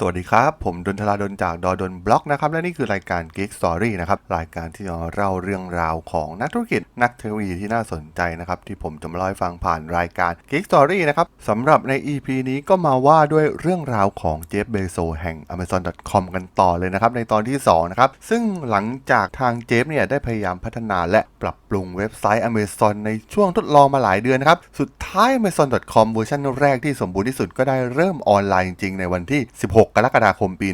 สวัสดีครับ ผมดนทลาดนจากดอดนบล็อกนะครับและนี่คือรายการ Geek Story นะครับรายการที่จะเล่าเรื่องราวของนักธุรกิจนักเทคโนโลยีที่น่าสนใจนะครับที่ผมจะมาเล่าให้ฟังผ่านรายการ Geek Story นะครับสำหรับใน EP นี้ก็มาว่าด้วยเรื่องราวของเจฟเบโซแห่ง Amazon.com กันต่อเลยนะครับในตอนที่2นะครับซึ่งหลังจากทางเจฟเนี่ยได้พยายามพัฒนาและปรับปรุงเว็บไซต์ Amazon ในช่วงทดลองมาหลายเดือนนะครับสุดท้าย Amazon.com เวอร์ชันแรกที่สมบูรณ์ที่สุดก็ได้เริ่มออนไลน์จริงๆในวันที่ 16กรกฎาคมปี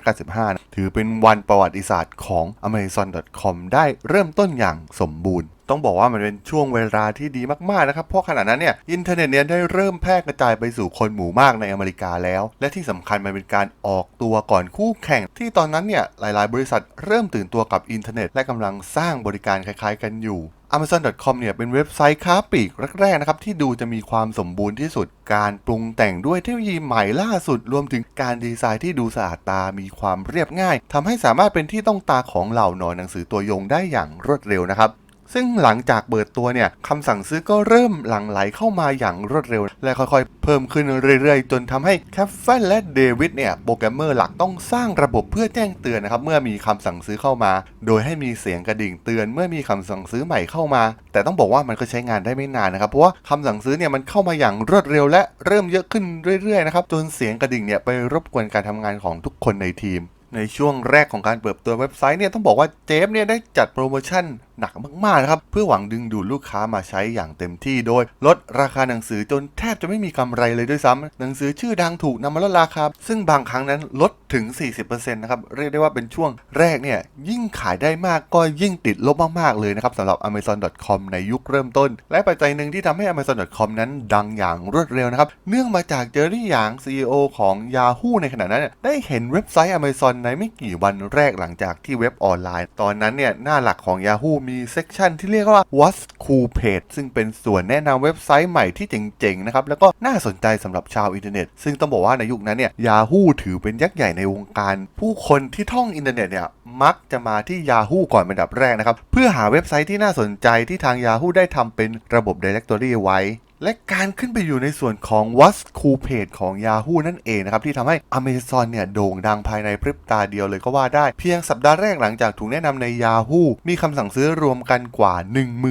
1995 ถือเป็นวันประวัติศาสตร์ของ Amazon.com ได้เริ่มต้นอย่างสมบูรณ์ต้องบอกว่ามันเป็นช่วงเวลาที่ดีมาก ๆ นะครับ เพราะขณะนั้นเนี่ยอินเทอร์เน็ตเนี่ยได้เริ่มแพร่กระจายไปสู่คนหมู่มากในอเมริกาแล้ว และที่สำคัญมันเป็นการออกตัวก่อนคู่แข่ง ที่ตอนนั้นเนี่ยหลาย ๆ บริษัทเริ่มตื่นตัวกับอินเทอร์เน็ต และกำลังสร้างบริการคล้าย ๆ กันอยู่ Amazon.com เนี่ยเป็นเว็บไซต์ค้าปลีกแรกๆนะครับที่ดูจะมีความสมบูรณ์ที่สุดการปรุงแต่งด้วยเทคโนโลยีใหม่ล่าสุด รวมถึงการดีไซน์ที่ดูสะอาดตามีความเรียบง่ายทำให้สามารถเป็นที่ต้องตาของเหล่านอนหนังสือตัวยงได้อย่างรวดเร็วนะครับ ซึ่งหลังจากเปิดตัวเนี่ยคำสั่งซื้อก็เริ่มหลั่งไหลเข้ามาอย่างรวดเร็ว และค่อยๆ เพิ่มขึ้นเรื่อยๆ จนทำให้แคฟเฟนและเดวิดเนี่ยโปรแกรมเมอร์หลักต้องสร้างระบบเพื่อแจ้งเตือนนะครับเมื่อมีคำสั่งซื้อเข้ามา โดยให้มีเสียงกระดิ่งเตือน เมื่อมีคำสั่งซื้อใหม่เข้ามา แต่ต้องบอกว่ามันก็ใช้งานได้ไม่นานนะครับเพราะว่าคำสั่งซื้อเนี่ยมันเข้ามาอย่างรวดเร็ว และเริ่มเยอะขึ้นเรื่อยๆนะครับจนเสียงกระดิ่งเนี่ยไปรบกวนการทำงานของทุกคนในทีมในช่วงแรกของการเปิดตัวเว็บไซต์เนี่ยต้องบอกว่าเจฟเนี่ยได้จัดโปรโมชั่นหนักมากๆนะครับ เพื่อหวังดึงดูดลูกค้ามาใช้อย่างเต็มที่โดย ลดราคาหนังสือจนแทบจะไม่มีกำไรเลยด้วยซ้ำหนังสือชื่อดังถูกนำมาลดราคา ซึ่งบางครั้งนั้นลดถึง 40%นะครับ เรียกได้ว่าเป็นช่วงแรกเนี่ย ยิ่งขายได้มากก็ยิ่งติดลบมากๆเลยนะครับสำหรับ Amazon.com ในยุคเริ่มต้น และปัจจัยหนึ่งที่ทำให้ Amazon.com นั้นดังอย่างรวดเร็วนะครับ เนื่องมาจากเจอรี่หยาง CEO ของ Yahoo ในขณะนั้น ได้เห็นเว็บไซต์ Amazon ในไม่กี่วันแรกหลังจากที่เว็บออนไลน์ ตอนนั้นเนี่ยหน้าหลักของ Yahoo มีเซกชันที่เรียกว่า What's Cool Page ซึ่งเป็นส่วนแนะนำเว็บไซต์ใหม่ที่เจ๋งๆนะครับแล้วก็น่าสนใจสำหรับชาวอินเทอร์เน็ต ซึ่งต้องบอกว่าในยุคนั้นเนี่ย Yahoo ถือเป็นยักษ์ใหญ่ในวงการ ผู้คนที่ท่องอินเทอร์เน็ตเนี่ยมักจะมาที่ Yahoo ก่อนเป็นอันดับแรกนะครับเพื่อหาเว็บไซต์ที่น่าสนใจที่ทาง Yahoo ได้ทำเป็นระบบ Directory ไว้ และการขึ้นไปอยู่ในส่วนของ What's Cool Page ของ Yahoo นั่นเองนะครับ ที่ทำให้ Amazon เนี่ยโด่งดังภายในพริบตาเดียวเลยก็ว่าได้ เพียงสัปดาห์แรกหลังจากถูกแนะนำใน Yahoo มีคำสั่งซื้อรวมกันกว่า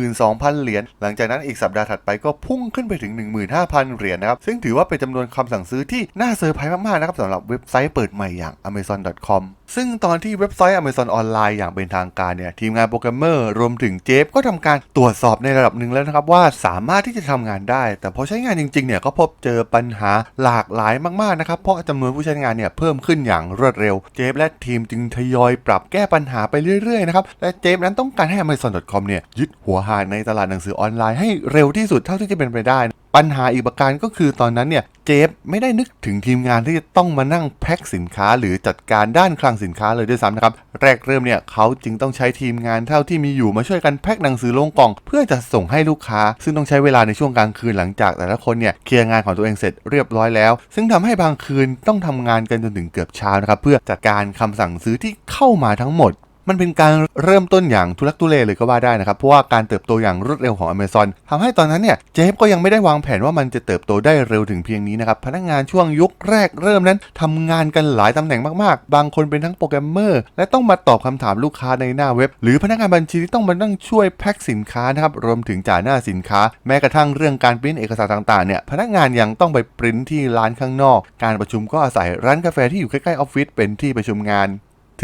12,000 เหรียญ หลังจากนั้นอีกสัปดาห์ถัดไปก็พุ่งขึ้นไปถึง 15,000 เหรียญนะครับ ซึ่งถือว่าเป็นจำนวนคำสั่งซื้อที่น่าเซอร์ไพรส์มากๆนะครับสำหรับเว็บไซต์เปิดใหม่อย่าง Amazon.com ซึ่งตอนที่เว็บไซต์ Amazon ออนไลน์อย่างเป็นทางการเนี่ยทีมงานโปรแกรมเมอร์รวมถึงเจฟก็ทำการตรวจสอบในระดับหนึ่งแล้วนะครับว่าสามารถที่จะทำงานได้ แต่พอใช้งานจริงๆเนี่ยก็พบเจอปัญหาหลากหลายมากๆนะครับเพราะจำนวนผู้ใช้งานเนี่ยเพิ่มขึ้นอย่างรวดเร็ว เจฟและทีมจึงทยอยปรับแก้ปัญหาไปเรื่อยๆนะครับและเจฟนั้นต้องการให้ Amazon.com เนี่ยยึดหัวหาดในตลาดหนังสือออนไลน์ให้เร็วที่สุดเท่าที่จะเป็นไปได้ปัญหาอีกประการก็คือตอนนั้นเนี่ย เจฟไม่ได้นึกถึงทีมงานที่จะต้องมานั่งแพ็คสินค้า หรือจัดการด้านคลังสินค้าเลยด้วยซ้ำนะครับแรกเริ่มเนี่ยเขาจึงต้องใช้ทีมงานเท่าที่มีอยู่มาช่วยกันแพ็คหนังสือลงกล่อง เพื่อจะส่งให้ลูกค้า ซึ่งต้องใช้เวลาในช่วงกลางคืนหลังจากแต่ละคนเนี่ยเคลียร์งานของตัวเองเสร็จเรียบร้อยแล้ว ซึ่งทำให้บางคืนต้องทำงานกันจนถึงเกือบเช้านะครับเพื่อจัดการคำสั่งซื้อที่เข้ามาทั้งหมด มันเป็นการเริ่มต้นอย่างทุลักทุเลเลยก็ว่าได้นะครับ เพราะว่าการเติบโตอย่างรวดเร็วของ Amazon ทำให้ตอนนั้นเนี่ยเจฟก็ยังไม่ได้วางแผนว่ามันจะเติบโตได้เร็วถึงเพียงนี้นะครับ พนักงานช่วงยุคแรกเริ่มนั้นทำงานกันหลายตำแหน่งมากๆ บางคนเป็นทั้งโปรแกรมเมอร์ และต้องมาตอบคำถามลูกค้าในหน้าเว็บ หรือพนักงานบัญชีที่ต้องมานั่งช่วยแพ็คสินค้านะครับรวมถึงจ่ายหน้าสินค้า แม้กระทั่งเรื่องการปริ้นเอกสารต่างๆเนี่ยพนักงานยังต้องไปปริ้นที่ร้านข้างนอก การประชุมก็อาศัยร้านกาแฟที่อยู่ใกล้ๆออฟฟิศเป็นที่ประชุมงาน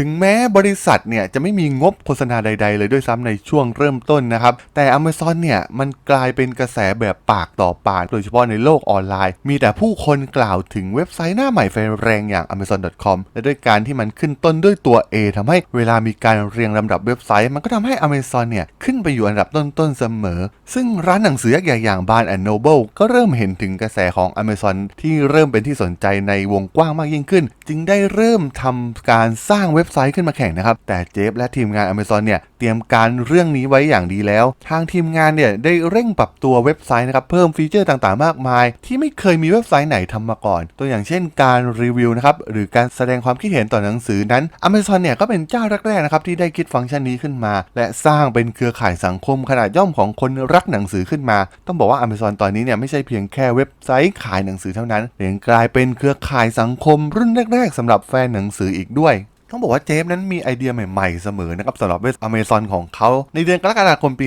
ถึงแม้บริษัทเนี่ยจะไม่มีงบโฆษณาใด ๆ เลยด้วยซ้ำในช่วงเริ่มต้นนะครับ แต่ Amazon เนี่ยมันกลายเป็นกระแสแบบปากต่อปากโดยเฉพาะในโลกออนไลน์ มีแต่ผู้คนกล่าวถึงเว็บไซต์หน้าใหม่ไฟแรงอย่าง Amazon.com และด้วยการที่มันขึ้นต้นด้วยตัว A ทำให้เวลามีการเรียงลำดับเว็บไซต์ มันก็ทำให้ Amazon เนี่ยขึ้นไปอยู่อันดับต้นๆเสมอ ซึ่งร้านหนังสือยักษ์ใหญ่อย่าง Barnes Noble ก็เริ่มเห็นถึงกระแสของ Amazon ที่เริ่มเป็นที่สนใจในวงกว้างมากยิ่งขึ้น จึงได้เริ่มทำการสร้างเว็บไซต์ขึ้นมาแข่งนะครับ แต่เจฟและทีมงาน Amazon เนี่ยเตรียมการเรื่องนี้ไว้อย่างดีแล้ว ทางทีมงานเนี่ยได้เร่งปรับตัวเว็บไซต์นะครับเพิ่มฟีเจอร์ต่างๆ มากมาย ที่ไม่เคยมีเว็บไซต์ไหนทำมาก่อน ตัวอย่างเช่นการรีวิวนะครับหรือการแสดงความคิดเห็นต่อหนังสือนั้น Amazon เนี่ยก็เป็นเจ้าแรกๆนะครับที่ได้คิดฟังก์ชันนี้ขึ้นมา และสร้างเป็นเครือข่ายสังคมขนาดย่อมของคนรักหนังสือขึ้นมา ต้องบอกว่า Amazon ตอนนี้เนี่ยไม่ใช่เพียงแค่เว็บไซต์ขายหนังสือเท่านั้นแต่ยังกลายเป็นเครือข่ายสังคมรุ่นแรก ๆสำหรับแฟนหนังสืออีกด้วย ต้องบอกว่าเจฟนั้นมีไอเดียใหม่ๆเสมอนะครับสำหรับเว็บอเมซอนของเขา ในเดือนกรกฎาคมปี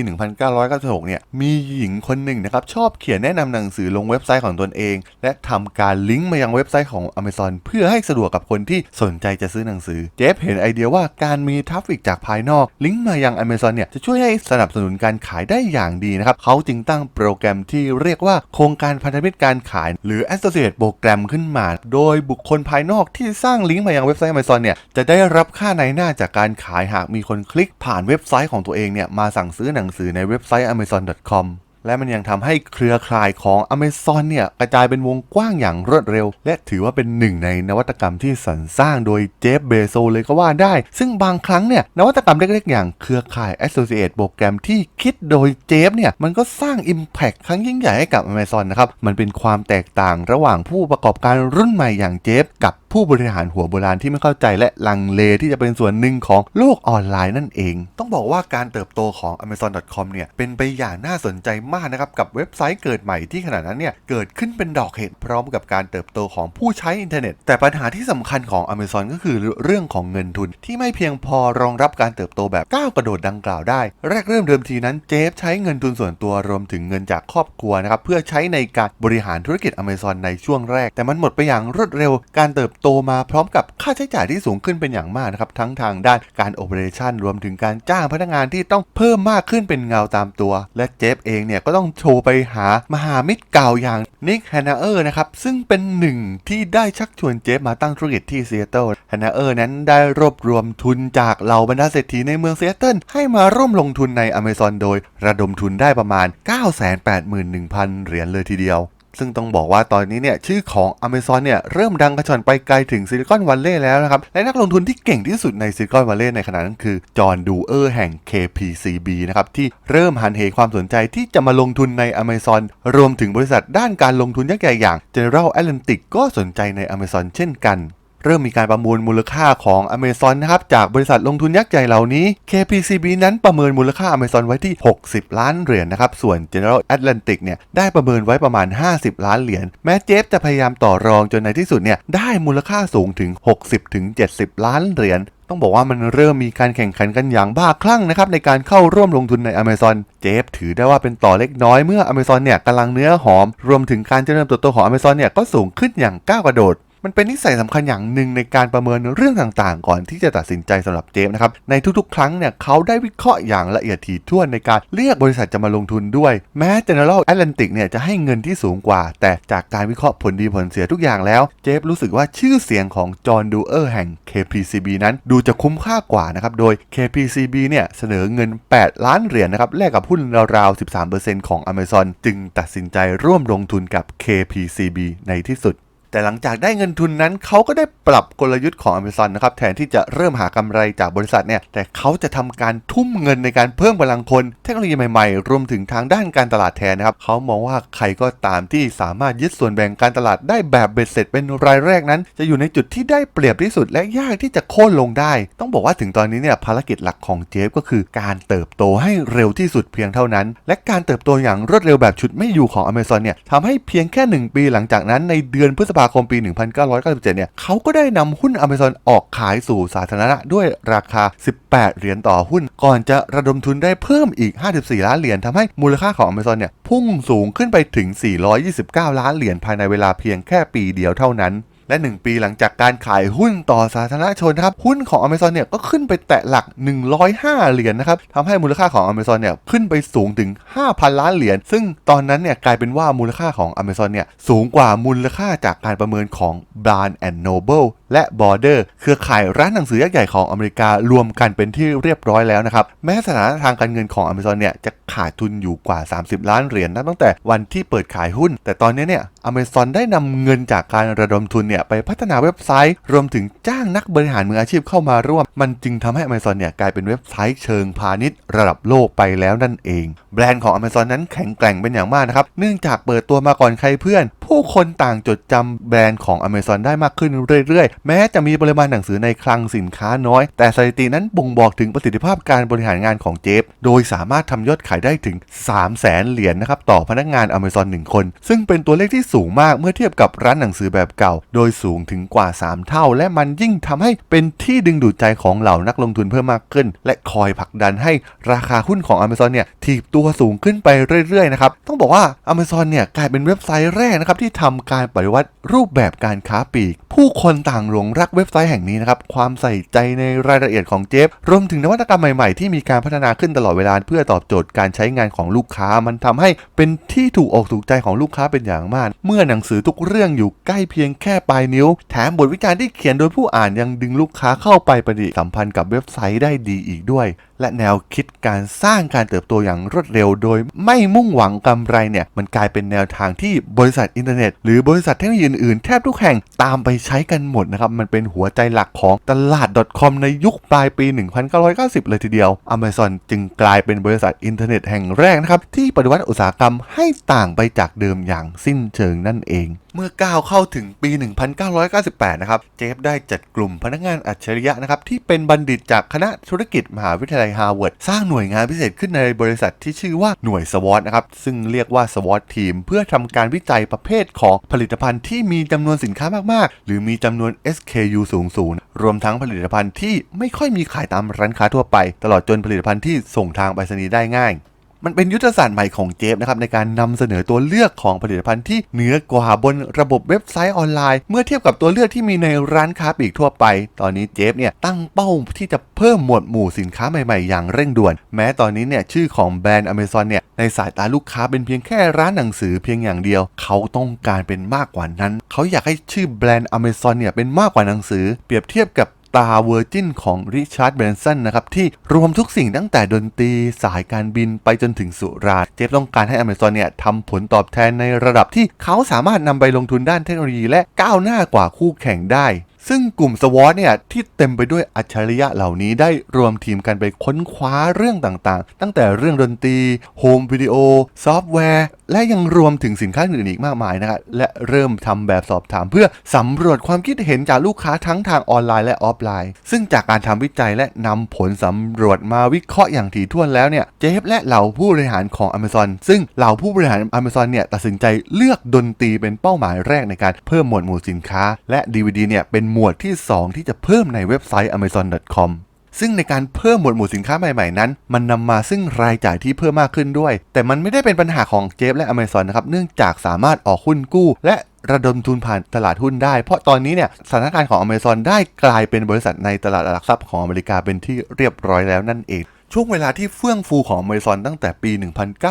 1996 เนี่ย มีหญิงคนหนึ่งนะครับ ชอบเขียนแนะนำหนังสือลงเว็บไซต์ของตนเอง และทำการลิงก์มายังเว็บไซต์ของ Amazon เพื่อให้สะดวกกับคนที่สนใจจะซื้อหนังสือ เจฟเห็นไอเดียว่าการมีทราฟฟิกจากภายนอกลิงก์มายัง Amazon เนี่ยจะช่วยให้สนับสนุนการขายได้อย่างดีนะครับเขาจึงตั้งโปรแกรมที่เรียกว่าโครงการพันธมิตรการขาย หรือ Associate โปรแกรมขึ้นมา โดยบุคคลภายนอกที่สร้างลิงก์มายังเว็บไซต์ Amazon เนี่ยจะได้ได้รับค่าในหน้าจากการขายหากมีคนคลิกผ่านเว็บไซต์ของตัวเองเนี่ยมาสั่งซื้อหนังสือในเว็บไซต์ amazon.com และมันยังทำให้เครือข่ายของ Amazon เนี่ยกระจายเป็นวงกว้างอย่างรวดเร็ว และถือว่าเป็นหนึ่งในนวัตกรรมที่สรรสร้างโดยเจฟเบโซเลยก็ว่าได้ ซึ่งบางครั้งเนี่ยนวัตกรรมเล็กๆ อย่างเครือข่าย Associate โปรแกรมที่คิดโดยเจฟเนี่ยมันก็สร้าง Impact ครั้งยิ่งใหญ่ให้กับ Amazon นะครับ มันเป็นความแตกต่างระหว่างผู้ประกอบการรุ่นใหม่อย่างเจฟกับผู้บริหารหัวโบราณที่ไม่เข้าใจและลังเลที่จะเป็นส่วนหนึ่งของโลกออนไลน์นั่นเอง ต้องบอกว่าการเติบโตของ Amazon.com เนี่ยเป็นไปอย่างน่าสนใจมากนะครับกับเว็บไซต์เกิดใหม่ที่ขณะนั้นเนี่ยเกิดขึ้นเป็นดอกเห็ดพร้อมกับการเติบโตของผู้ใช้อินเทอร์เน็ต แต่ปัญหาที่สำคัญของ Amazon ก็คือเรื่องของเงินทุนที่ไม่เพียงพอรองรับการเติบโตแบบก้าวกระโดดดังกล่าวได้ แรกเริ่มเดิมทีนั้นเจฟใช้เงินทุนส่วนตัวรวมถึงเงินจากครอบครัวนะครับเพื่อใช้ในการบริหารธุรกิจ Amazon ในช่วงแรก แต่มันหมดไปอย่างรวดเร็ว การเติบโตมาพร้อมกับค่าใช้จ่ายที่สูงขึ้นเป็นอย่างมากนะครับทั้งทางด้านการโอเปอเรชันรวมถึงการจ้างพนักงานที่ต้องเพิ่มมากขึ้นเป็นเงาตามตัว และเจฟเองเนี่ยก็ต้องโชว์ไปหามหามิตรเก่าอย่างนิกแฮนนาเออร์นะครับ ซึ่งเป็นหนึ่งที่ได้ชักชวนเจฟมาตั้งธุรกิจที่ซีแอตเทิลแฮนนาเออร์นั้นได้รวบรวมทุนจากเหล่าบรรดาเศรษฐีในเมืองซีแอตเทิลให้มาร่วมลงทุนในอเมซอนโดย ระดมทุนได้ประมาณ 981,000 เหรียญเลยทีเดียว ซึ่งต้องบอกว่าตอนนี้เนี่ยชื่อของ Amazon เนี่ยเริ่มดังกระชอนไปไกลถึงซิลิคอนวัลเลย์แล้วนะครับ และนักลงทุนที่เก่งที่สุดในซิลิคอนวัลเลย์ในขณะนั้นคือ จอห์นดูเออร์แห่ง KPCB นะครับที่เริ่มหันเหความสนใจที่จะมาลงทุนใน Amazon รวมถึงบริษัทด้านการลงทุนยักษ์ใหญ่อย่าง General Atlantic ก็สนใจใน Amazon เช่นกัน เริ่มมีการประมูลมูลค่าของ Amazon นะครับจากบริษัทลงทุนยักษ์ใหญ่เหล่านี้ KPCB นั้นประเมินมูลค่า Amazon ไว้ที่ 60 ล้านเหรียญนะครับ ส่วน General Atlantic เนี่ยได้ประเมินไว้ประมาณ 50 ล้านเหรียญ แม้เจฟจะพยายามต่อรองจนในที่สุดเนี่ยได้มูลค่าสูงถึง 60-70 ล้านเหรียญต้องบอกว่ามันเริ่มมีการแข่งขันกันอย่างบ้าคลั่งนะครับในการเข้าร่วมลงทุนใน Amazon เจฟถือได้ว่าเป็นต่อเล็กน้อยเมื่อ Amazon เนี่ยกำลังเนื้อหอม รวมถึงการเจริญเติบโตของ Amazon เนี่ยก็สูงขึ้นอย่างก้าวกระโดด มันเป็นนิสัยสำคัญอย่างหนึ่งในการประเมินเรื่องต่างๆ ก่อนที่จะตัดสินใจสำหรับเจฟนะครับ ในทุกๆ ครั้งเนี่ยเขาได้วิเคราะห์อย่างละเอียดถี่ถ้วนในการเรียกบริษัทจะมาลงทุนด้วย แม้ General Atlantic เนี่ยจะให้เงินที่สูงกว่า แต่จากการวิเคราะห์ผลดีผลเสียทุกอย่างแล้ว เจฟรู้สึกว่าชื่อเสียงของจอห์นดูเออร์แห่ง KPCB นั้นดูจะคุ้มค่ากว่านะครับ โดย KPCB เนี่ยเสนอเงิน 8 ล้านเหรียญนะครับแลกกับหุ้นราวๆ 13%ของ Amazon จึงตัดสินใจร่วมลงทุนกับ KPCB ในที่สุด แต่หลังจากได้เงินทุนนั้นเขาก็ได้ปรับกลยุทธ์ของ Amazon นะครับแทนที่จะเริ่มหากำไรจากบริษัทเนี่ยแต่เขาจะทำการทุ่มเงินในการเพิ่มกำลังคน เทคโนโลยีใหม่ๆ รวมถึงทางด้านการตลาดแทนนะครับเขามองว่าใครก็ตามที่สามารถยึดส่วนแบ่งการตลาดได้แบบเบ็ดเสร็จเป็นรายแรกนั้น จะอยู่ในจุดที่ได้เปรียบที่สุด และยากที่จะโค่นลงได้ ต้องบอกว่าถึงตอนนี้เนี่ยภารกิจหลักของเจฟก็คือการเติบโตให้เร็วที่สุดเพียงเท่านั้น และการเติบโตอย่างรวดเร็วแบบชุดไม่อยู่ของ Amazon เนี่ยทำให้เพียงแค่ 1 ปีหลังจากนั้นในเดือนพฤษภาาคมปี 1997 เนี่ยเขาก็ได้นำหุ้น Amazon ออกขายสู่สาธารณะด้วยราคา 18 เหรียญต่อหุ้น ก่อนจะระดมทุนได้เพิ่มอีก 54 ล้านเหรียญทำให้มูลค่าของ Amazon เนี่ยพุ่งสูงขึ้นไปถึง 429 ล้านเหรียญภายในเวลาเพียงแค่ปีเดียวเท่านั้น และ 1 ปีหลังจากการขายหุ้นต่อสาธารณชนนะครับ หุ้นของ Amazon เนี่ยก็ขึ้นไปแตะหลัก 105 เหรียญนะครับทำให้มูลค่าของ Amazon เนี่ยขึ้นไปสูงถึง 5,000 ล้านเหรียญ ซึ่งตอนนั้นเนี่ยกลายเป็นว่ามูลค่าของ Amazon เนี่ยสูงกว่ามูลค่าจากการประเมินของ Barnes Noble และ Border เครือข่ายร้านหนังสือยักษ์ใหญ่ของอเมริการวมกันเป็นที่เรียบร้อยแล้วนะครับ แม้สถานะทางการเงินของ Amazon เนี่ยจะขาดทุนอยู่กว่า 30 ล้านเหรียญนับตั้งแต่วันที่เปิดขายหุ้น แต่ตอนนี้เนี่ย Amazon ได้นำเงินจากการระดมทุนเนี่ยไปพัฒนาเว็บไซต์ รวมถึงจ้างนักบริหารมืออาชีพเข้ามาร่วม มันจึงทำให้ Amazon เนี่ยกลายเป็นเว็บไซต์เชิงพาณิชย์ระดับโลกไปแล้วนั่นเอง แบรนด์ของ Amazon นั้นแข็งแกร่งเป็นอย่างมากนะครับ เนื่องจากเปิดตัวมาก่อนใครเพื่อน ผู้คนต่างจดจำแบรนด์ของ Amazon ได้มากขึ้นเรื่อยๆ แม้จะมีปริมาณหนังสือในคลังสินค้าน้อย แต่สถิตินั้นบ่งบอกถึงประสิทธิภาพการบริหารงานของเจฟ โดยสามารถทำยอดขายได้ถึง 3 0 0แสนเหรียญนะครับต่อพนักงาน Amazon 1 คน ซึ่งเป็นตัวเลขที่สูงมากเมื่อเทียบกับร้านหนังสือแบบเก่า โดยสูงถึงกว่า 3 เท่า และมันยิ่งทำให้เป็นที่ดึงดูดใจของเหล่านักลงทุนเพิ่มมากขึ้น และคอยผลักดันให้ราคาหุ้นของ Amazon เนี่ยถีบตัวสูงขึ้นไปเรื่อยๆนะครับต้องบอกว่า Amazon เนี่ยกลายเป็นเว็บไซต์แรกนะครับที่ทำการปฏิวัติรูปแบบการค้าปลีก ผู้คนต่างหลงรักเว็บไซต์แห่งนี้นะครับ ความใส่ใจในรายละเอียดของเจฟ รวมถึงนวัตกรรมใหม่ๆ ที่มีการพัฒนาขึ้นตลอดเวลาเพื่อตอบโจทย์การใช้งานของลูกค้า มันทำให้เป็นที่ถูกอกถูกใจของลูกค้าเป็นอย่างมาก เมื่อหนังสือทุกเรื่องอยู่ใกล้เพียงแค่ปลายนิ้ว แถมบทวิจารณ์ที่เขียนโดยผู้อ่านยังดึงลูกค้าเข้าไปปฏิสัมพันธ์กับเว็บไซต์ได้ดีอีกด้วยและแนวคิดการสร้างการเติบโตอย่างรวดเร็ว โดยไม่มุ่งหวังกำไรเนี่ยมันกลายเป็นแนวทางที่บริษัทอินเทอร์เน็ต หรือบริษัทเทคโนโลยีอื่นๆแทบทุกแห่งตามไปใช้กันหมดนะครับ มันเป็นหัวใจหลักของตลาด .com ในยุคปลายปี 1990 เลยทีเดียว Amazon จึงกลายเป็นบริษัทอินเทอร์เน็ตแห่งแรกนะครับที่ปฏิวัติอุตสาหกรรมให้ต่างไปจากเดิมอย่างสิ้นเชิงนั่นเอง เมื่อก้าวเข้าถึงปี 1998 นะครับ เจฟได้จัดกลุ่มพนักงานอัจฉริยะนะครับ ที่เป็นบัณฑิตจากคณะธุรกิจมหาวิทยาลัยฮาร์วาร์ดสร้างหน่วยงานพิเศษขึ้นในบริษัทที่ชื่อว่าหน่วยสวอตนะครับ ซึ่งเรียกว่าสวอตทีมเพื่อทำการวิจัยประเภทของผลิตภัณฑ์ที่มีจำนวนสินค้ามากๆ หรือมีจำนวน SKU สูงสูงรวมทั้งผลิตภัณฑ์ที่ไม่ค่อยมีขายตามร้านค้าทั่วไป ตลอดจนผลิตภัณฑ์ที่ส่งทางไปรษณีย์ได้ง่าย มันเป็นยุทธศาสตร์ใหม่ของเจฟนะครับในการนำเสนอตัวเลือกของผลิตภัณฑ์ที่เหนือกว่าบนระบบเว็บไซต์ออนไลน์ เมื่อเทียบกับตัวเลือกที่มีในร้านค้าปลีกทั่วไป ตอนนี้เจฟเนี่ยตั้งเป้าที่จะเพิ่มหมวดหมู่สินค้าใหม่ๆ อย่างเร่งด่วน แม้ตอนนี้เนี่ยชื่อของแบรนด์ Amazon เนี่ยในสายตาลูกค้าเป็นเพียงแค่ร้านหนังสือเพียงอย่างเดียว เขาต้องการเป็นมากกว่านั้น เขาอยากให้ชื่อแบรนด์ Amazon เนี่ยเป็นมากกว่าหนังสือ เปรียบเทียบกับ ตาเวอร์จินของริชาร์ดเบรนสันนะครับที่รวมทุกสิ่งตั้งแต่ดนตรีสายการบินไปจนถึงสุราเจฟต้องการให้อเมซอนเนี่ยทำผลตอบแทนในระดับที่เขาสามารถนำไปลงทุนด้านเทคโนโลยีและก้าวหน้ากว่าคู่แข่งได้ ซึ่งกลุ่มสวอตเนี่ยที่เต็มไปด้วยอัจฉริยะเหล่านี้ได้รวมทีมกันไปค้นคว้าเรื่องต่างๆ ตั้งแต่เรื่องดนตรีโฮมวิดีโอ ซอฟต์แวร์ และยังรวมถึงสินค้าอื่นๆอีกมากมายนะครับและเริ่มทำแบบสอบถามเพื่อสำรวจความคิดเห็นจากลูกค้าทั้งทางออนไลน์และออฟไลน์ ซึ่งจากการทำวิจัยและนำผลสำรวจมาวิเคราะห์อย่างถี่ถ้วนแล้วเนี่ยเจฟและเหล่าผู้บริหารของ Amazon ซึ่งเหล่าผู้บริหาร Amazon เนี่ยตัดสินใจเลือกดนตรีเป็นเป้าหมายแรกในการเพิ่มหมวดหมู่สินค้า และ DVD เนี่ยเป็นหมวดที่ 2 ที่จะเพิ่มในเว็บไซต์ amazon.com ซึ่งในการเพิ่มหมวดหมู่สินค้าใหม่ๆนั้น มันนำมาซึ่งรายจ่ายที่เพิ่มมากขึ้นด้วย แต่มันไม่ได้เป็นปัญหาของเจฟและ Amazon นะครับ เนื่องจากสามารถออกหุ้นกู้ และระดมทุนผ่านตลาดหุ้นได้ เพราะตอนนี้เนี่ยสถานการณ์ของ Amazon ได้กลายเป็นบริษัทในตลาดหลักทรัพย์ของอเมริกาเป็นที่เรียบร้อยแล้วนั่นเอง ช่วงเวลาที่เฟื่องฟูของ Amazon ตั้งแต่ปี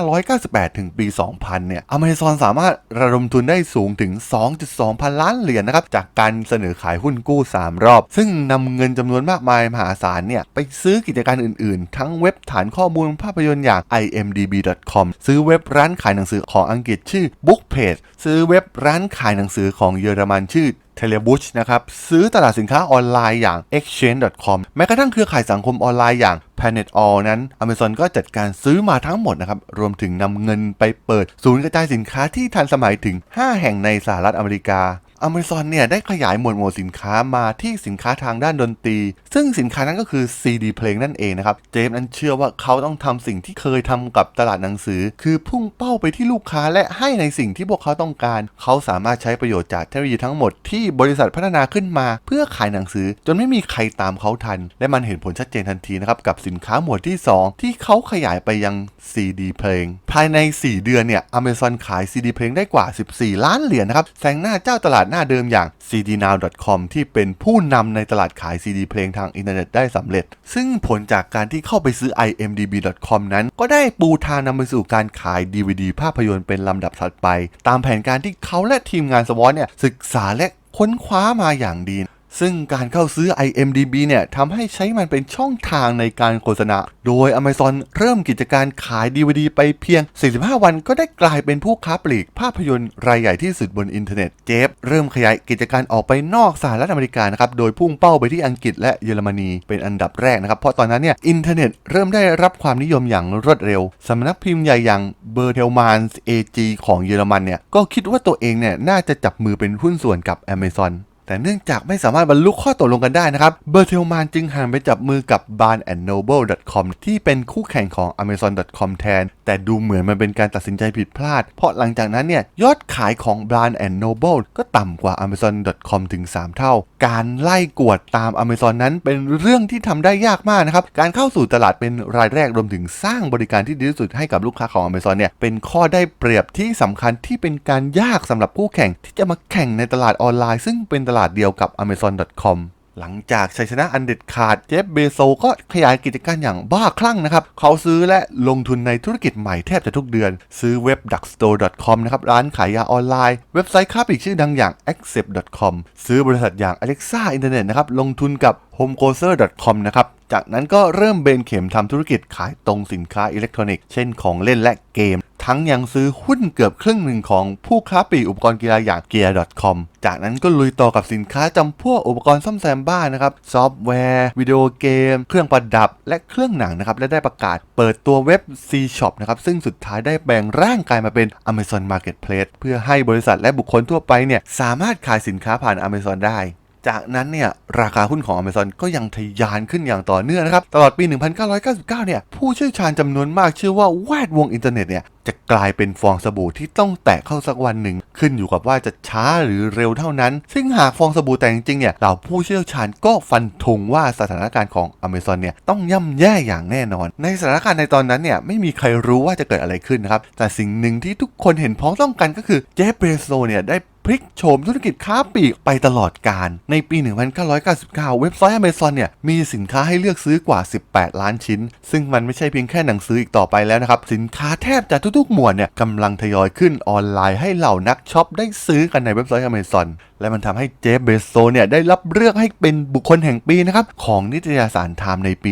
1998 ถึงปี 2000 เนี่ย Amazon สามารถระดมทุนได้สูงถึง 2.2 พันล้านเหรียญนะครับ จากการเสนอขายหุ้นกู้ 3 รอบ ซึ่งนำเงินจำนวนมากมายมหาศาลเนี่ยไปซื้อกิจการอื่นๆ ทั้งเว็บฐานข้อมูลภาพยนตร์อย่าง imdb.com ซื้อเว็บร้านขายหนังสือของอังกฤษชื่อ Bookpage ซื้อเว็บร้านขายหนังสือของเยอรมันชื่อ เทเลบุชนะครับซื้อตลาดสินค้าออนไลน์อย่าง exchange.com แม้กระทั่งเครือข่ายสังคมออนไลน์อย่าง Planet All นั้น Amazon ก็จัดการซื้อมาทั้งหมดนะครับ รวมถึงนำเงินไปเปิดศูนย์กระจายสินค้าที่ทันสมัยถึง 5 แห่งในสหรัฐอเมริกา Amazon เนี่ยได้ขยายหมวดหมู่สินค้ามาที่สินค้าทางด้านดนตรี ซึ่งสินค้านั้นก็คือ CD เพลงนั่นเองนะครับ เจฟนั้นเชื่อว่าเขาต้องทำสิ่งที่เคยทำกับตลาดหนังสือ คือพุ่งเป้าไปที่ลูกค้าและให้ในสิ่งที่พวกเขาต้องการ เขาสามารถใช้ประโยชน์จากเทคโนโลยีทั้งหมดที่บริษัทพัฒนาขึ้นมา เพื่อขายหนังสือ จนไม่มีใครตามเขาทัน และมันเห็นผลชัดเจนทันทีนะครับกับสินค้าหมวดที่ 2 ที่เขาขยายไปยัง CD เพลง ภายใน 4 เดือนเนี่ย Amazon ขาย CD เพลงได้กว่า 14 ล้านเหรียญนะครับแซงหน้าเจ้าตลาดหน้าเดิมอย่าง cdnow.com ที่เป็นผู้นำในตลาดขาย CD เพลงทางอินเทอร์เน็ตได้สำเร็จ ซึ่งผลจากการที่เข้าไปซื้อ imdb.com นั้น ก็ได้ปูทางนำไปสู่การขาย DVD ภาพยนตร์เป็นลำดับถัดไป ตามแผนการที่เขาและทีมงานสวอตเนี่ยศึกษาและค้นคว้ามาอย่างดี ซึ่งการเข้าซื้อ IMDB เนี่ยทำให้ใช้มันเป็นช่องทางในการโฆษณา โดย Amazon เริ่มกิจการขาย DVD ไปเพียง 45 วันก็ได้กลายเป็นผู้ค้าปลีกภาพยนตร์รายใหญ่ที่สุดบนอินเทอร์เน็ต เจฟเริ่มขยายกิจการออกไปนอกสหรัฐอเมริกานะครับ โดยพุ่งเป้าไปที่อังกฤษและเยอรมนีเป็นอันดับแรกนะครับ เพราะตอนนั้นเนี่ยอินเทอร์เน็ตเริ่มได้รับความนิยมอย่างรวดเร็ว สำนักพิมพ์ใหญ่อย่างเบอร์เทลมานส์ AG ของเยอรมันเนี่ยก็คิดว่าตัวเองเนี่ยน่าจะจับมือเป็นหุ้นส่วนกับ Amazon แต่เนื่องจากไม่สามารถบรรลุข้อตกลงกันได้นะครับ เบอร์เทลมานจึงหันไปจับมือกับ barnandnoble.com ที่เป็นคู่แข่งของ amazon.com แทน แต่ดูเหมือนมันเป็นการตัดสินใจผิดพลาด เพราะหลังจากนั้นเนี่ยยอดขายของ Barn Noble ก็ต่ำกว่า amazon.com ถึง 3 เท่า การไล่กวดตาม Amazon นั้นเป็นเรื่องที่ทำได้ยากมากนะครับ การเข้าสู่ตลาดเป็นรายแรกรวมถึงสร้างบริการที่ดีที่สุดให้กับลูกค้าของ Amazon เนี่ยเป็นข้อได้เปรียบที่สำคัญที่เป็นการยากสำหรับคู่แข่งที่จะมาแข่งในตลาดออนไลน์ ซึ่งเป็นตลาดเดียวกับ amazon.com หลังจากชัยชนะอันเด็ดขาดเจฟเบโซก็ขยายกิจการอย่างบ้าคลั่งนะครับ เขาซื้อและลงทุนในธุรกิจใหม่แทบจะทุกเดือน ซื้อเว็บ duckstore.com นะครับ ร้านขายยาออนไลน์ เว็บไซต์ค้าปลีกชื่อดังอย่าง accept.com ซื้อบริษัทอย่าง Alexa Internet นะครับ ลงทุนกับ homecoser.com นะครับ จากนั้นก็เริ่มเบนเข็มทำธุรกิจขายตรงสินค้าอิเล็กทรอนิกส์เช่นของเล่นและเกม ทั้งยังซื้อหุ้นเกือบครึ่งหนึ่งของผู้ค้าปลีกอุปกรณ์กีฬาอย่าง gear.com จากนั้นก็ลุยต่อกับสินค้าจำพวกอุปกรณ์ซ่อมแซมบ้านนะครับ ซอฟต์แวร์ วิดีโอเกม เครื่องประดับ และเครื่องหนังนะครับ และได้ประกาศเปิดตัวเว็บ C Shop นะครับ ซึ่งสุดท้ายได้แบ่งร่างกายมาเป็น Amazon Marketplace เพื่อให้บริษัทและบุคคลทั่วไปเนี่ยสามารถขายสินค้าผ่าน Amazon ได้ จากนั้นเนี่ยราคาหุ้นของ Amazon ก็ยังทะยานขึ้นอย่างต่อเนื่องนะครับ ตลอดปี 1999 เนี่ยผู้เชี่ยวชาญจำนวนมากเชื่อว่าแวดวงอินเทอร์เน็ตเนี่ยจะกลายเป็นฟองสบู่ที่ต้องแตะเข้าสักวันหนึ่ง ขึ้นอยู่กับว่าจะช้าหรือเร็วเท่านั้น ซึ่งหากฟองสบู่แตกจริงเนี่ยเหล่าผู้เชี่ยวชาญก็ฟันธงว่าสถานการณ์ของ Amazon เนี่ยต้องย่ำแย่อย่างแน่นอน ในสถานการณ์ในตอนนั้นเนี่ยไม่มีใครรู้ว่าจะเกิดอะไรขึ้นนะครับแต่สิ่งหนึ่งที่ทุกคนเห็นพ้องต้องกันก็คือเจฟเบโซเนี่ยได้พลิกโฉมธุรกิจค้าปลีกไปตลอดการ ในปี 1999 เว็บไซต์ Amazon เนี่ยมีสินค้าให้เลือกซื้อกว่า 18 ล้านชิ้น ซึ่งมันไม่ใช่เพียงแค่หนังสืออีกต่อไปแล้วนะครับ สินค้าแทบจะทุทุกๆ หมวดเนี่ยกำลังทยอยขึ้นออนไลน์ให้เหล่านักช็อปได้ซื้อกันในเว็บไซต์ Amazon และมันทำให้เจฟเบโซเนี่ยได้รับเลือกให้เป็นบุคคลแห่งปีนะครับของนิตยสารไทม์ในปี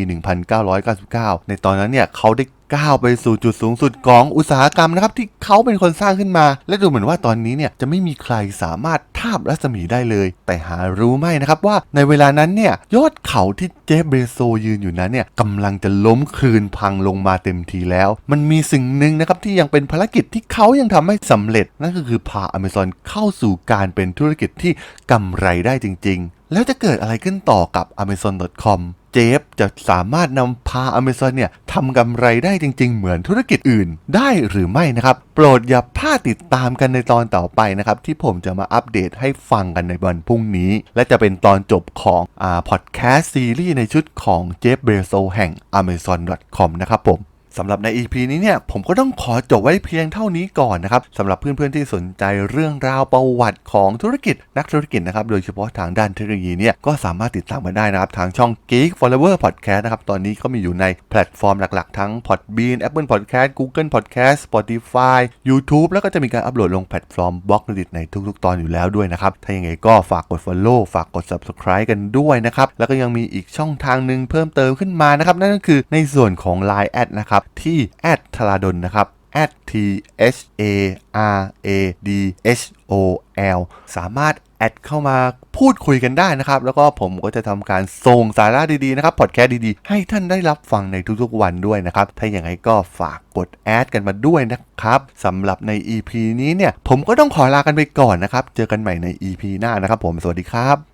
1999 ในตอนนั้นเนี่ยเขาได้ก้าวไปสู่จุดสูงสุดของอุตสาหกรรมนะครับที่เขาเป็นคนสร้างขึ้นมา และดูเหมือนว่าตอนนี้เนี่ยจะไม่มีใครสามารถทาบรัศมีได้เลย แต่หารู้ไหมนะครับว่าในเวลานั้นเนี่ยยอดเขาที่เจฟเบโซยืนอยู่นั้นเนี่ยกำลังจะล้มคลืนพังลงมาเต็มทีแล้ว มันมีสิ่งหนึ่งนะครับที่ยังเป็นภารกิจที่เขายังทำให้สำเร็จนั่นก็คือพา Amazon เข้าสู่การเป็นธุรกิจที่กำไรได้จริง ๆ แล้วจะเกิดอะไรขึ้นต่อกับ Amazon.com เจฟจะสามารถนำพา Amazon เนี่ยทำกำไรได้จริง ๆ เหมือนธุรกิจอื่นได้หรือไม่นะครับ โปรดอย่าพลาดติดตามกันในตอนต่อไปนะครับ ที่ผมจะมาอัปเดตให้ฟังกันในวันพรุ่งนี้ และจะเป็นตอนจบของอ่าพอดแคสต์ซีรีส์ในชุดของเจฟเบโซแห่ง Amazon.com นะครับผม สำหรับใน EP นี้เนี่ยผมก็ต้องขอจบไว้เพียงเท่านี้ก่อนนะครับสำหรับเพื่อนๆที่สนใจเรื่องราวประวัติของธุรกิจนักธุรกิจนะครับโดยเฉพาะทางด้านเทคโนโลยีเนี่ยก็สามารถติดตามกันได้นะครับทางช่อง Geek Flower Podcast นะครับตอนนี้ก็มีอยู่ในแพลตฟอร์มหลักๆ ทั้ง Podbean Apple Podcast Google Podcast Spotify YouTube แล้วก็จะมีการอัปโหลดลงแพลตฟอร์มบล็อกดิในทุกๆ ตอนอยู่แล้วด้วยนะครับถ้าอย่างไงก็ฝากกด Follow ฝากกด Subscribe กันด้วยนะครับแล้วก็ยังมีอีกช่องทางหนึ่งเพิ่มเติมขึ้นมานะครับนั่นก็คือในส่วนของ Line แอดนะครับที่แอดทราดนนะครับ at t h a r a d h o l สามารถแอดเข้ามาพูดคุยกันได้นะครับ แล้วก็ผมก็จะทำการส่งสาระดีๆนะครับพอดแคสต์ดีๆ ให้ท่านได้รับฟังในทุกๆวันด้วยนะครับ ถ้าอย่างไรก็ฝากกดแอดกันมาด้วยนะครับสำหรับใน EP นี้เนี่ย ผมก็ต้องขอลากันไปก่อนนะครับ เจอกันใหม่ใน EP หน้านะครับผมสวัสดีครับ